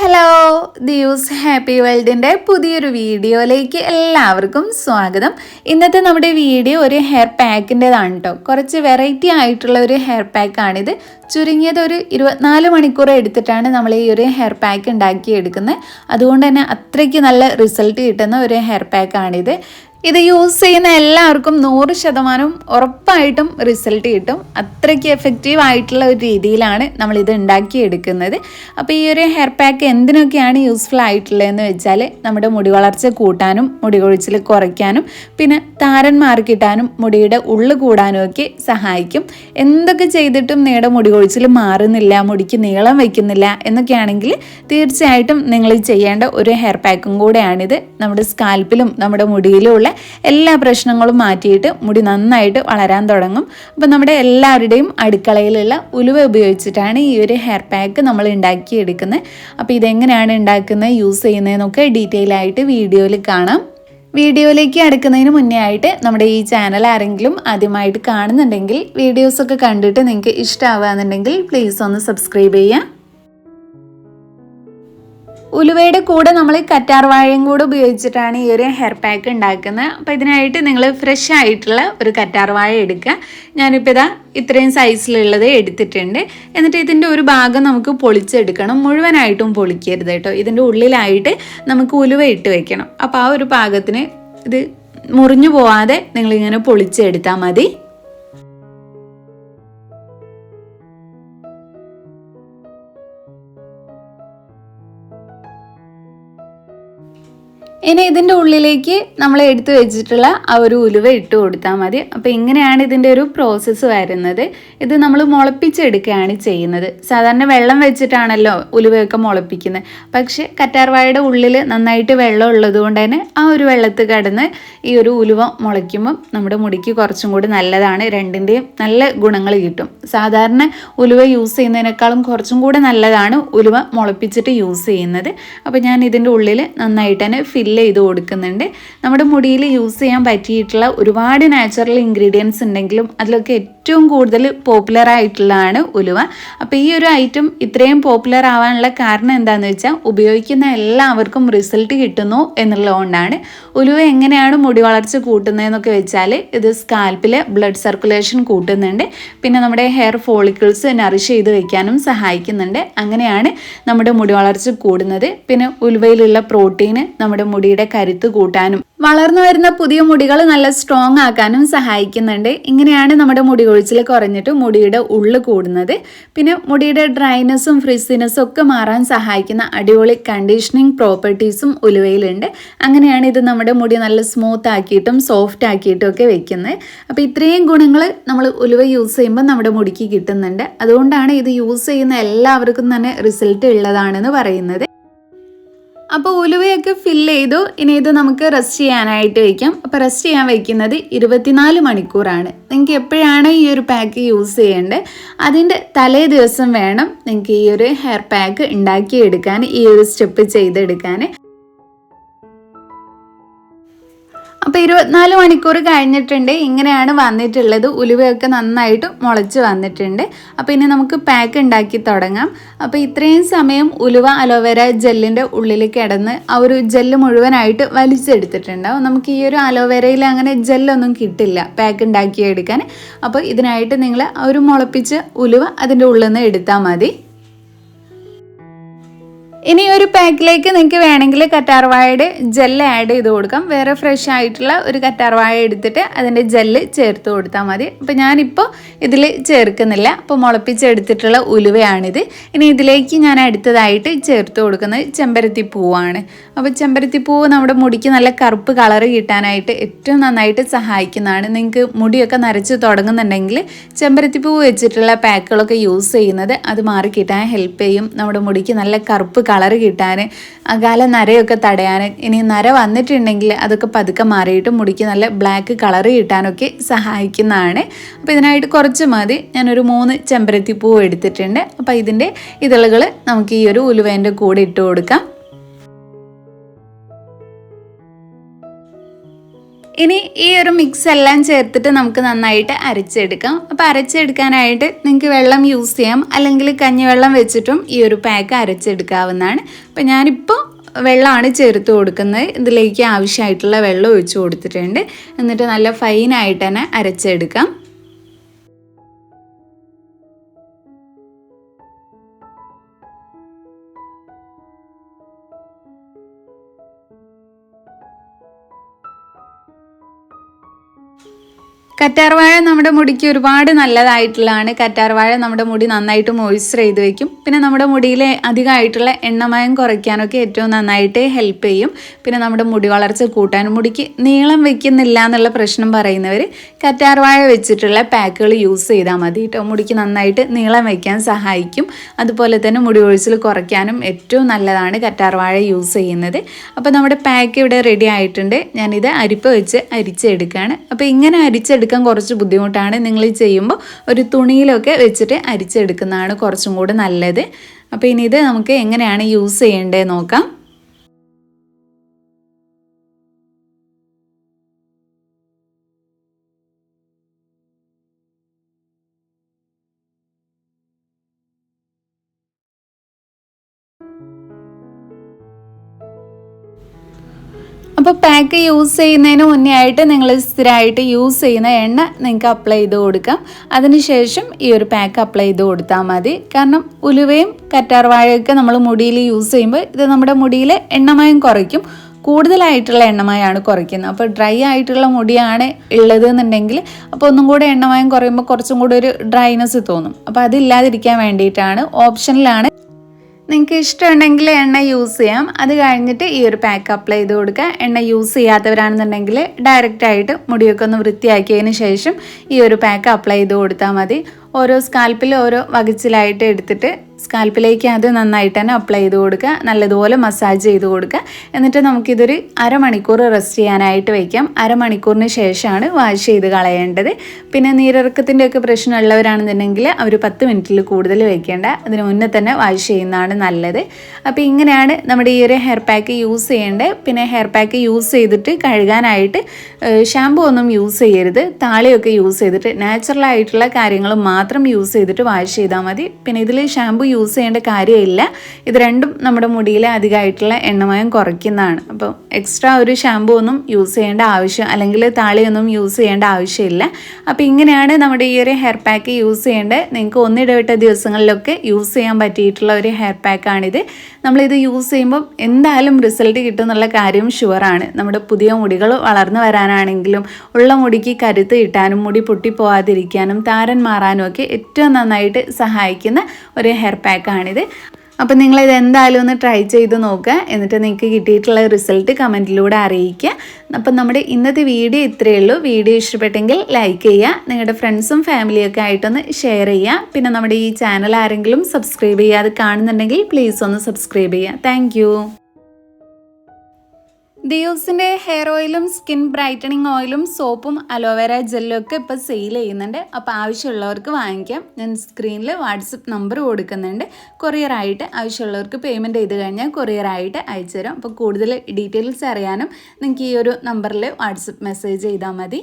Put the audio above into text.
Hello ദിയൂസ് happy വേൾഡിന്റെ പുതിയൊരു വീഡിയോയിലേക്ക് എല്ലാവർക്കും സ്വാഗതം. ഇന്നത്തെ നമ്മുടെ വീഡിയോ ഒരു ഹെയർ പാക്കിന്റെതാണ് കേട്ടോ കുറച്ച് വെറൈറ്റി ആയിട്ടുള്ള ഒരു ഹെയർ പാക്കാണിത് ചുരുങ്ങിയത് ഒരു ഇരുപത്തിനാല് മണിക്കൂർ എടുത്തിട്ടാണ് നമ്മൾ ഈ ഒരു ഹെയർ പാക്ക് ഉണ്ടാക്കിയെടുക്കുന്നത്. അതുകൊണ്ട് തന്നെ അത്രയ്ക്ക് നല്ല റിസൾട്ട് കിട്ടുന്ന ഒരു ഹെയർ പാക്കാണിത് ഇത് യൂസ് ചെയ്യുന്ന എല്ലാവർക്കും നൂറ് ശതമാനം ഉറപ്പായിട്ടും റിസൾട്ട് കിട്ടും. അത്രയ്ക്ക് എഫക്റ്റീവ് ആയിട്ടുള്ള ഒരു രീതിയിലാണ് നമ്മൾ ഇത് ഉണ്ടാക്കിയെടുക്കുന്നത്. അപ്പോൾ ഈ ഒരു ഹെയർ പാക്ക് എന്തിനൊക്കെയാണ് യൂസ്ഫുൾ ആയിട്ടുള്ളതെന്ന് വെച്ചാൽ നമ്മുടെ മുടി വളർച്ച കൂട്ടാനും മുടി കൊഴിച്ചിൽ കുറയ്ക്കാനും പിന്നെ താരൻ മാറിക്കിട്ടാനും മുടിയുടെ ഉള്ളു കൂടാനും ഒക്കെ സഹായിക്കും. എന്തൊക്കെ ചെയ്തിട്ടും നിങ്ങളുടെ മുടി കൊഴിച്ചിൽ മാറുന്നില്ല മുടിക്ക് നീളം വയ്ക്കുന്നില്ല എന്നൊക്കെയാണെങ്കിൽ തീർച്ചയായിട്ടും നിങ്ങൾ ചെയ്യേണ്ട ഒരു ഹെയർ പാക്കും കൂടെയാണിത്. നമ്മുടെ സ്കാൽപ്പിലും നമ്മുടെ മുടിയിലും എല്ലാ പ്രശ്നങ്ങളും മാറ്റിയിട്ട് മുടി നന്നായിട്ട് വളരാൻ തുടങ്ങും. അപ്പോൾ നമ്മുടെ എല്ലാവരുടെയും അടുക്കളയിലുള്ള ഉലുവ ഉപയോഗിച്ചിട്ടാണ് ഈ ഒരു ഹെയർ പാക്ക് നമ്മൾ ഉണ്ടാക്കിയെടുക്കുന്നത്. അപ്പോൾ ഇതെങ്ങനെയാണ് ഉണ്ടാക്കുന്നത് യൂസ് ചെയ്യുന്നതെന്നൊക്കെ ഡീറ്റെയിൽ ആയിട്ട് വീഡിയോയിൽ കാണാം. വീഡിയോയിലേക്ക് അടുക്കുന്നതിന് മുന്നേ ആയിട്ട് നമ്മുടെ ഈ ചാനൽ ആരെങ്കിലും ആദ്യമായിട്ട് കാണുന്നുണ്ടെങ്കിൽ വീഡിയോസൊക്കെ കണ്ടിട്ട് നിങ്ങൾക്ക് ഇഷ്ടമാവുകയെന്നുണ്ടെങ്കിൽ പ്ലീസ് ഒന്ന് സബ്സ്ക്രൈബ് ചെയ്യുക. ഉലുവയുടെ കൂടെ നമ്മൾ കറ്റാർ വാഴയും കൂടെ ഉപയോഗിച്ചിട്ടാണ് ഈ ഒരു ഹെയർ പാക്ക് ഉണ്ടാക്കുന്നത്. അപ്പോൾ ഇതിനായിട്ട് നിങ്ങൾ ഫ്രഷ് ആയിട്ടുള്ള ഒരു കറ്റാർ വാഴ എടുക്കുക. ഞാനിപ്പോൾ ഇതാ ഇത്രയും സൈസിലുള്ളത് എടുത്തിട്ടുണ്ട്. എന്നിട്ട് ഇതിന്റെ ഒരു ഭാഗം നമുക്ക് പൊളിച്ചെടുക്കണം. മുഴുവനായിട്ടും പൊളിക്കരുത് കേട്ടോ. ഇതിന്റെ ഉള്ളിലായിട്ട് നമുക്ക് ഉലുവ ഇട്ട് വെക്കണം. അപ്പോൾ ആ ഒരു പാകത്തിന് ഇത് മുറിഞ്ഞു പോവാതെ നിങ്ങളിങ്ങനെ പൊളിച്ചെടുത്താൽ മതി. ഇനി ഇതിന്റെ ഉള്ളിലേക്ക് നമ്മൾ എടുത്തു വെച്ചിട്ടുള്ള ആ ഒരു ഉലുവ ഇട്ട് കൊടുത്താൽ മതി. അപ്പോൾ ഇങ്ങനെയാണ് ഇതിന്റെ ഒരു പ്രോസസ്സ് വരുന്നത്. ഇത് നമ്മൾ മുളപ്പിച്ചെടുക്കുകയാണ് ചെയ്യുന്നത്. സാധാരണ വെള്ളം വെച്ചിട്ടാണല്ലോ ഉലുവയൊക്കെ മുളപ്പിക്കുന്നത്. പക്ഷേ കറ്റാർവാഴയുടെ ഉള്ളിൽ നന്നായിട്ട് വെള്ളം ഉള്ളത് കൊണ്ട് തന്നെ ആ ഒരു വെള്ളത്തിൽ കടന്ന് ഈ ഒരു ഉലുവ മുളയ്ക്കുമ്പം നമ്മുടെ മുടിക്ക് കുറച്ചും കൂടി നല്ലതാണ്. രണ്ടിന്റെയും നല്ല ഗുണങ്ങൾ കിട്ടും. സാധാരണ ഉലുവ യൂസ് ചെയ്യുന്നതിനേക്കാളും കുറച്ചും കൂടി നല്ലതാണ് ഉലുവ മുളപ്പിച്ചിട്ട് യൂസ് ചെയ്യുന്നത്. അപ്പോൾ ഞാൻ ഇതിന്റെ ഉള്ളിൽ നന്നായിട്ട് തന്നെ ഫില്ല് ചെയ്ത് കൊടുക്കുന്നുണ്ട്. നമ്മുടെ മുടിയിൽ യൂസ് ചെയ്യാൻ പറ്റിയിട്ടുള്ള ഒരുപാട് നാച്ചുറൽ ഇൻഗ്രീഡിയൻസ് ഉണ്ടെങ്കിലും അതിലൊക്കെ ഏറ്റവും കൂടുതൽ പോപ്പുലർ ആയിട്ടുള്ളതാണ് ഉലുവ. അപ്പോൾ ഈ ഒരു ഐറ്റം ഇത്രയും പോപ്പുലർ ആവാനുള്ള കാരണം എന്താണെന്ന് വെച്ചാൽ ഉപയോഗിക്കുന്ന എല്ലാവർക്കും റിസൾട്ട് കിട്ടുന്നു എന്നുള്ളതുകൊണ്ടാണ്. ഉലുവ എങ്ങനെയാണ് മുടി വളർച്ച കൂട്ടുന്നതെന്നൊക്കെ വെച്ചാൽ ഇത് സ്കാൽപ്പിൽ ബ്ലഡ് സർക്കുലേഷൻ കൂട്ടുന്നുണ്ട്. പിന്നെ നമ്മുടെ ഹെയർ ഫോളിക്കിൾസ് നറിഷ് ചെയ്ത് വെക്കാനും സഹായിക്കുന്നുണ്ട്. അങ്ങനെയാണ് നമ്മുടെ മുടി വളർച്ച കൂടുന്നത്. പിന്നെ ഉലുവയിലുള്ള പ്രോട്ടീന് നമ്മുടെ മുടിയുടെ കരുത്ത് കൂട്ടാനും വളർന്നു വരുന്ന പുതിയ മുടികൾ നല്ല സ്ട്രോങ് ആക്കാനും സഹായിക്കുന്നുണ്ട്. ഇങ്ങനെയാണ് നമ്മുടെ മുടി കൊഴിച്ചിൽ കുറഞ്ഞിട്ട് മുടിയുടെ ഉള്ളു കൂടുന്നത്. പിന്നെ മുടിയുടെ ഡ്രൈനെസ്സും ഫ്രിസിനെസ്സും ഒക്കെ മാറാൻ സഹായിക്കുന്ന അടിപൊളി കണ്ടീഷനിങ് പ്രോപ്പർട്ടീസും ഉലുവയിലുണ്ട്. അങ്ങനെയാണ് ഇത് നമ്മുടെ മുടി നല്ല സ്മൂത്ത് ആക്കിയിട്ടും സോഫ്റ്റ് ആക്കിയിട്ടും ഒക്കെ വെക്കുന്നത്. അപ്പോൾ ഇത്രയും ഗുണങ്ങൾ നമ്മൾ ഉലുവ യൂസ് ചെയ്യുമ്പോൾ നമ്മുടെ മുടിക്ക് കിട്ടുന്നുണ്ട്. അതുകൊണ്ടാണ് ഇത് യൂസ് ചെയ്യുന്ന എല്ലാവർക്കും തന്നെ റിസൾട്ട് ഉള്ളതാണെന്ന് പറയുന്നത്. അപ്പോൾ ഉലുവയൊക്കെ ഫില്ല് ചെയ്തു. ഇനി ഇത് നമുക്ക് റെസ്റ്റ് ചെയ്യാനായിട്ട് വയ്ക്കാം അപ്പോൾ റെസ്റ്റ് ചെയ്യാൻ വയ്ക്കുന്നത് ഇരുപത്തിനാല് മണിക്കൂറാണ്. നിങ്ങൾക്ക് എപ്പോഴാണ് ഈ ഒരു പാക്ക് യൂസ് ചെയ്യേണ്ടത്? അതിന്റെ തലേ ദിവസം വേണം നിങ്ങൾക്ക് ഈ ഒരു ഹെയർ പാക്ക് ഉണ്ടാക്കിയെടുക്കാൻ ഈ ഒരു സ്റ്റെപ്പ് ചെയ്തെടുക്കാൻ. അപ്പോൾ ഇരുപത്തിനാല് മണിക്കൂർ കഴിഞ്ഞിട്ടുണ്ട്. ഇങ്ങനെയാണ് വന്നിട്ടുള്ളത്. ഉലുവയൊക്കെ നന്നായിട്ട് മുളച്ച് വന്നിട്ടുണ്ട്. അപ്പോൾ ഇനി നമുക്ക് പാക്ക് ഉണ്ടാക്കി തുടങ്ങാം. അപ്പോൾ ഇത്രയും സമയം ഉലുവ അലോവേര ജെല്ലിന്റെ ഉള്ളിൽ കിടന്ന് ആ ഒരു ജെല്ല് മുഴുവനായിട്ട് വലിച്ചെടുത്തിട്ടുണ്ടാവും നമുക്ക് ഈ ഒരു അലോവേരയിൽ അങ്ങനെ ജെല്ലൊന്നും കിട്ടില്ല പാക്ക് ഉണ്ടാക്കിയെടുക്കാൻ. അപ്പോൾ ഇതിനായിട്ട് നിങ്ങൾ ഒരു മുളപ്പിച്ച് ഉലുവ അതിന്റെ ഉള്ളിൽ നിന്ന് എടുത്താൽ മതി. ഇനി ഒരു പാക്കിലേക്ക് നിങ്ങൾക്ക് വേണമെങ്കിൽ കറ്റാർവാഴയുടെ ജെല്ല് ആഡ് ചെയ്ത് കൊടുക്കാം. വേറെ ഫ്രഷ് ആയിട്ടുള്ള ഒരു കറ്റാർവാഴ എടുത്തിട്ട് അതിന്റെ ജെല്ല് ചേർത്ത് കൊടുത്താൽ മതി. അപ്പോൾ ഞാനിപ്പോൾ ഇതിൽ ചേർക്കുന്നില്ല. അപ്പോൾ മുളപ്പിച്ചെടുത്തിട്ടുള്ള ഉലുവയാണിത്. ഇനി ഇതിലേക്ക് ഞാൻ അടുത്തതായിട്ട് ചേർത്ത് കൊടുക്കുന്നത് ചെമ്പരത്തി പൂവാണ്. അപ്പോൾ ചെമ്പരത്തി പൂവ് നമ്മുടെ മുടിക്ക് നല്ല കറുപ്പ് കളറ് കിട്ടാനായിട്ട് ഏറ്റവും നന്നായിട്ട് സഹായിക്കുന്നതാണ്. നിങ്ങൾക്ക് മുടിയൊക്കെ നരച്ച് തുടങ്ങുന്നുണ്ടെങ്കിൽ ചെമ്പരത്തി പൂവ് വെച്ചിട്ടുള്ള പാക്കുകളൊക്കെ യൂസ് ചെയ്യുന്നത് അത് മാറി കിട്ടാൻ ഹെൽപ്പ് ചെയ്യും. നമ്മുടെ മുടിക്ക് നല്ല കറുപ്പ് കളർ കിട്ടാൻ അകാല നരയൊക്കെ തടയാൻ ഇനി നര വന്നിട്ടുണ്ടെങ്കിൽ അതൊക്കെ പതുക്കെ മാറിയിട്ട് മുടിക്ക് നല്ല ബ്ലാക്ക് കളർ കിട്ടാനൊക്കെ സഹായിക്കുന്നതാണ്. അപ്പോൾ ഇതിനായിട്ട് കുറച്ച് മതി. ഞാനൊരു മൂന്ന് ചെമ്പരത്തി പൂ എടുത്തിട്ടുണ്ട്. അപ്പോൾ ഇതിന്റെ ഇതളുകൾ നമുക്ക് ഈ ഒരു ഉലുവേന്റെ കൂടെ ഇട്ട് കൊടുക്കാം. ഇനി ഈ ഒരു മിക്സ് എല്ലാം ചേർത്തിട്ട് നമുക്ക് നന്നായിട്ട് അരച്ചെടുക്കാം. അപ്പോൾ അരച്ചെടുക്കാനായിട്ട് നിങ്ങൾക്ക് വെള്ളം യൂസ് ചെയ്യാം. അല്ലെങ്കിൽ കഞ്ഞിവെള്ളം വെച്ചിട്ടും ഈ ഒരു പാക്ക് അരച്ചെടുക്കാവുന്നതാണ്. അപ്പോൾ ഞാനിപ്പോൾ വെള്ളമാണ് ചേർത്ത് കൊടുക്കുന്നത്. ഇതിലേക്ക് ആവശ്യമായിട്ടുള്ള വെള്ളം ഒഴിച്ചു കൊടുത്തിട്ടുണ്ട്. എന്നിട്ട് നല്ല ഫൈനായിട്ട് തന്നെ അരച്ചെടുക്കാം. കറ്റാർവാഴ നമ്മുടെ മുടിക്ക് ഒരുപാട് നല്ലതായിട്ടുള്ളതാണ്. കറ്റാർവാഴ നമ്മുടെ മുടി നന്നായിട്ട് മോയ്സ്ചർ ചെയ്ത് വെക്കും. പിന്നെ നമ്മുടെ മുടിയിലെ അധികമായിട്ടുള്ള എണ്ണമയം കുറയ്ക്കാനൊക്കെ ഏറ്റവും നന്നായിട്ട് ഹെൽപ്പ് ചെയ്യും. പിന്നെ നമ്മുടെ മുടി വളർച്ച കൂട്ടാൻ മുടിക്ക് നീളം വെക്കുന്നില്ല എന്നുള്ള പ്രശ്നം പറയുന്നവർ കറ്റാർവാഴ വെച്ചിട്ടുള്ള പാക്കുകൾ യൂസ് ചെയ്താൽ മതി കേട്ടോ മുടിക്ക് നന്നായിട്ട് നീളം വയ്ക്കാൻ സഹായിക്കും. അതുപോലെ തന്നെ മുടി ഒഴിച്ചിൽ കുറയ്ക്കാനും ഏറ്റവും നല്ലതാണ് കറ്റാർവാഴ യൂസ് ചെയ്യുന്നത്. അപ്പോൾ നമ്മുടെ പാക്ക് ഇവിടെ റെഡി ആയിട്ടുണ്ട്. ഞാനിത് അരിപ്പ് വെച്ച് അരിച്ചെടുക്കുകയാണ് അപ്പോൾ ഇങ്ങനെ അരിച്ചെടുക്കുക അരിച്ചെടുക്കാൻ കുറച്ച് ബുദ്ധിമുട്ടാണ്. നിങ്ങൾ ചെയ്യുമ്പോൾ ഒരു തുണിയിലൊക്കെ വെച്ചിട്ട് അരിച്ചെടുക്കുന്നതാണ് കുറച്ചും കൂടെ നല്ലത്. അപ്പോൾ ഇനി ഇത് നമുക്ക് എങ്ങനെയാണ് യൂസ് ചെയ്യേണ്ടത് നോക്കാം. അപ്പോൾ പാക്ക് യൂസ് ചെയ്യുന്നതിന് മുന്നേ ആയിട്ട് നിങ്ങൾ സ്ഥിരമായിട്ട് യൂസ് ചെയ്യുന്ന എണ്ണ നിങ്ങൾക്ക് അപ്ലൈ ചെയ്ത് കൊടുക്കാം. അതിനുശേഷം ഈ ഒരു പാക്ക് അപ്ലൈ ചെയ്ത് കൊടുത്താൽ മതി. കാരണം ഉലുവയും കറ്റാർവാഴയൊക്കെ നമ്മൾ മുടിയിൽ യൂസ് ചെയ്യുമ്പോൾ ഇത് നമ്മുടെ മുടിയിലെ എണ്ണമയം കുറയ്ക്കും. കൂടുതലായിട്ടുള്ള എണ്ണമയമാണ് കുറയ്ക്കുന്നത്. അപ്പോൾ ഡ്രൈ ആയിട്ടുള്ള മുടിയാണ് ഉള്ളത് എന്നുണ്ടെങ്കിൽ അപ്പോൾ ഒന്നും കൂടെ എണ്ണമയം കുറയുമ്പോൾ കുറച്ചും കൂടി ഒരു ഡ്രൈനെസ് തോന്നും. അപ്പോൾ അതില്ലാതിരിക്കാൻ വേണ്ടിയിട്ടാണ് ഓപ്ഷനിലാണ് നിങ്ങൾക്ക് ഇഷ്ടമുണ്ടെങ്കിൽ എണ്ണ യൂസ് ചെയ്യാം. അത് കഴിഞ്ഞിട്ട് ഈ ഒരു പാക്ക് അപ്ലൈ ചെയ്ത് കൊടുക്കുക. എണ്ണ യൂസ് ചെയ്യാത്തവരാണെന്നുണ്ടെങ്കിൽ ഡയറക്റ്റായിട്ട് മുടിയൊക്കെ ഒന്ന് വൃത്തിയാക്കിയതിന് ശേഷം ഈ ഒരു പാക്ക് അപ്ലൈ ചെയ്ത് കൊടുത്താൽ മതി. ഓരോ സ്കാൽപ്പിൽ ഓരോ വകച്ചിലായിട്ട് എടുത്തിട്ട് സ്കാൽപ്പിലേക്ക് അത് നന്നായിട്ട് തന്നെ അപ്ലൈ ചെയ്ത് കൊടുക്കുക. നല്ലതുപോലെ മസാജ് ചെയ്ത് കൊടുക്കുക. എന്നിട്ട് നമുക്കിതൊരു അരമണിക്കൂർ റെസ്റ്റ് ചെയ്യാനായിട്ട് വയ്ക്കാം അരമണിക്കൂറിന് ശേഷമാണ് വാഷ് ചെയ്ത് കളയേണ്ടത്. പിന്നെ നീരിറക്കത്തിന്റെ ഒക്കെ പ്രശ്നമുള്ളവരാണെന്നുണ്ടെങ്കിൽ അവർ പത്ത് മിനിറ്റിൽ കൂടുതൽ വയ്ക്കേണ്ട അതിന് മുന്നേ തന്നെ വാഷ് ചെയ്യുന്നതാണ് നല്ലത്. അപ്പോൾ ഇങ്ങനെയാണ് നമ്മുടെ ഈ ഒരു ഹെയർ പാക്ക് യൂസ് ചെയ്യേണ്ടത്. പിന്നെ ഹെയർ പാക്ക് യൂസ് ചെയ്തിട്ട് കഴുകാനായിട്ട് ഷാമ്പു ഒന്നും യൂസ് ചെയ്യരുത്. താളിയൊക്കെ യൂസ് ചെയ്തിട്ട് നാച്ചുറൽ ആയിട്ടുള്ള കാര്യങ്ങൾ മാത്രം യൂസ് ചെയ്തിട്ട് വാഷ് ചെയ്താൽ മതി. പിന്നെ ഇതിൽ ഷാമ്പു യൂസ് ചെയ്യേണ്ട കാര്യമില്ല. ഇത് രണ്ടും നമ്മുടെ മുടിയിലെ അധികമായിട്ടുള്ള എണ്ണമയം കുറയ്ക്കുന്നതാണ്. അപ്പോൾ എക്സ്ട്രാ ഒരു ഷാമ്പു ഒന്നും യൂസ് ചെയ്യേണ്ട ആവശ്യം അല്ലെങ്കിൽ താളിയൊന്നും യൂസ് ചെയ്യേണ്ട ആവശ്യമില്ല. അപ്പോൾ ഇങ്ങനെയാണ് നമ്മുടെ ഈ ഒരു ഹെയർ പാക്ക് യൂസ് ചെയ്യേണ്ടത്. നിങ്ങൾക്ക് ഒന്നിടവിട്ട ദിവസങ്ങളിലൊക്കെ യൂസ് ചെയ്യാൻ പറ്റിയിട്ടുള്ള ഒരു ഹെയർ പാക്കാണിത് നമ്മളിത് യൂസ് ചെയ്യുമ്പോൾ എന്തായാലും റിസൾട്ട് കിട്ടും എന്നുള്ള കാര്യം ഷുവറാണ് നമ്മുടെ പുതിയ മുടികൾ വളർന്നു വരാനാണെങ്കിലും ഉള്ള മുടിക്ക് കരുത്ത് കിട്ടാനും മുടി പൊട്ടിപ്പോവാതിരിക്കാനും താരൻ മാറാനും ഒക്കെ ഏറ്റവും നന്നായിട്ട് സഹായിക്കുന്ന ഒരു ഹെയർ പാക്കാണിത് അപ്പം നിങ്ങളിത് എന്തായാലും ഒന്ന് ട്രൈ ചെയ്ത് നോക്കുക. എന്നിട്ട് നിങ്ങൾക്ക് കിട്ടിയിട്ടുള്ള റിസൾട്ട് കമന്റിലൂടെ അറിയിക്കുക. അപ്പം നമ്മുടെ ഇന്നത്തെ വീഡിയോ ഇത്രയേ ഉള്ളൂ. വീഡിയോ ഇഷ്ടപ്പെട്ടെങ്കിൽ ലൈക്ക് ചെയ്യുക. നിങ്ങളുടെ ഫ്രണ്ട്സും ഫാമിലിയൊക്കെ ആയിട്ടൊന്ന് ഷെയർ ചെയ്യുക. പിന്നെ നമ്മുടെ ഈ ചാനൽ ആരെങ്കിലും സബ്സ്ക്രൈബ് ചെയ്യാതെ കാണുന്നുണ്ടെങ്കിൽ പ്ലീസ് ഒന്ന് സബ്സ്ക്രൈബ് ചെയ്യുക. താങ്ക് ദിയോസിന്റെ ഹെയർ ഓയിലും സ്കിൻ ബ്രൈറ്റനിങ് ഓയിലും സോപ്പും അലോവേര ജെല്ലും ഒക്കെ ഇപ്പോൾ സെയിൽ ചെയ്യുന്നുണ്ട്. അപ്പോൾ ആവശ്യമുള്ളവർക്ക് വാങ്ങിക്കാം. ഞാൻ സ്ക്രീനിൽ വാട്സപ്പ് നമ്പർ കൊടുക്കുന്നുണ്ട്. കൊറിയറായിട്ട് ആവശ്യമുള്ളവർക്ക് പേയ്മെന്റ് ചെയ്ത് കഴിഞ്ഞാൽ കൊറിയറായിട്ട് അയച്ചു തരാം അപ്പോൾ കൂടുതൽ ഡീറ്റെയിൽസ് അറിയാനും നിങ്ങൾക്ക് ഈ ഒരു നമ്പറിൽ വാട്സപ്പ് മെസ്സേജ് ചെയ്താൽ മതി.